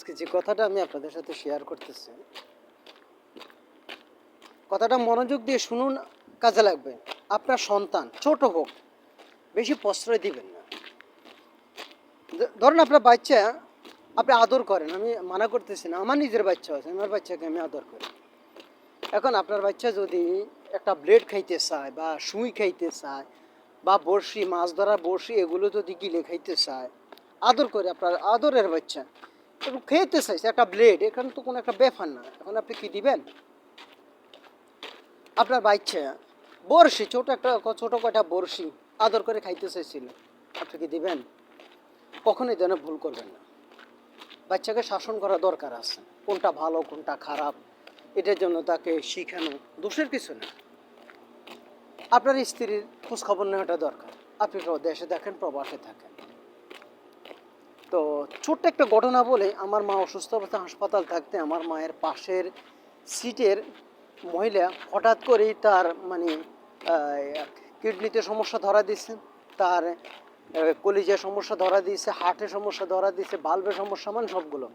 আজকে যে কথাটা আমি আপনাদের সাথে শেয়ার করতেছি, কথাটা মনোযোগ দিয়ে শুনুন, কাজে লাগবে। আপনার সন্তান, ছোট হোক, বেশি প্রশ্রয় দিবেন না। ধরুন আপনার বাচ্চা, আপনি আদর করেন, আমি মানা করতেছি না, আমার নিজের বাচ্চা আছে, আমার বাচ্চাকে আমি আদর করি। এখন আপনার বাচ্চা যদি একটা ব্লেড খাইতে চায় বা সুই খাইতে চায় বা বড়শি, মাছ ধরার বড়শি, এগুলো যদি গিলে খাইতে চায়, আদর করে আপনার আদরের বাচ্চা এবং খেতে চাইছে, একটা ব্লেড এখানে তো কোনো একটা ব্যাপার না। এখন আপনি কি দিবেন? আপনার বাচ্চা বড়শি, ছোট একটা, ছোট কয়টা বড়শি আদর করে খাইতে চাইছিল। আপনি কি দিবেন? কখনোই যেন ভুল করবেন না। বাচ্চাকে শাসন করা দরকার আছে। কোনটা ভালো, কোনটা খারাপ, এটার জন্য তাকে শিখানো দোষের কিছু না। আপনার স্ত্রীর খোঁজখবর নেওয়াটা দরকার। আপনি দেশে দেখেন, প্রবাসে থাকেন। তো ছোট্ট একটা ঘটনা বলে আমার মা অসুস্থ অবস্থায় হাসপাতাল থাকতে আমার মায়ের পাশের সিটের মহিলা হঠাৎ করেই তার মানে কিডনিতে সমস্যা ধরা দিয়েছে, তার কলিজের সমস্যা ধরা দিয়েছে, হার্টের সমস্যা ধরা দিয়েছে বাল্বের সমস্যা মানে সবগুলো।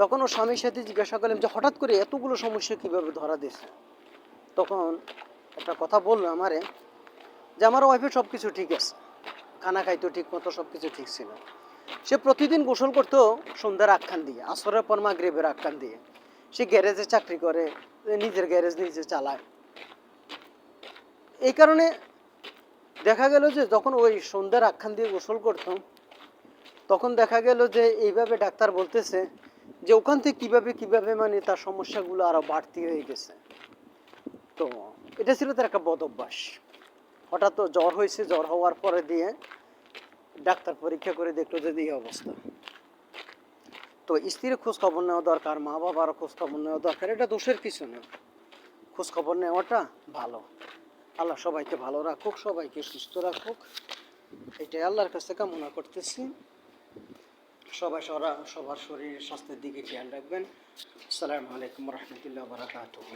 তখন ও স্বামীর সাথে জিজ্ঞাসা করলাম যে হঠাৎ করে এতগুলো সমস্যা কীভাবে ধরা দিয়েছে? তখন একটা কথা বলল আমারে যে আমার ওয়াইফের সব কিছু ঠিক আছে। খানা খাইতো ঠিক মতো সব কিছু ঠিক ছিল। সে প্রতিদিন গোসল করতো সন্ধ্যার আখ্যান দিয়ে, আসরের পর মা গ্রেবের আখ্যান দিয়ে। সে গ্যারেজে চাকরি করে, নিজের গ্যারেজ নিজে চালায়। এই কারণে দেখা গেল যে যখন ওই সন্ধ্যার আখ্যান দিয়ে গোসল করতাম, তখন দেখা গেল যে এইভাবে ডাক্তার বলতেছে যে ওখান থেকে কীভাবে কীভাবে মানে তার সমস্যাগুলো আরও বাড়তি হয়ে গেছে। তো এটা ছিল তার একটা বদ অভ্যাস। হঠাৎ জ্বর হয়েছে, জ্বর হওয়ার পরে দিয়ে ডাক্তার পরীক্ষা করে দেখল যে এই অবস্থা। তো স্ত্রীর খোঁজখবর নেওয়া দরকার, মা বাবারও খোঁজখবর নেওয়া দরকার, এটা দোষের কিছু না খোঁজ খবর নেওয়াটা ভালো। আল্লাহ সবাইকে ভালো রাখুক, সবাইকে সুস্থ রাখুক। এটাই আল্লাহর কাছে কামনা করতেছি। সবাই সরা, সবার শরীর স্বাস্থ্যের দিকে খেয়াল রাখবেন। আসসালামু আলাইকুম রহমতুল্লাহ বারাকাতুহ।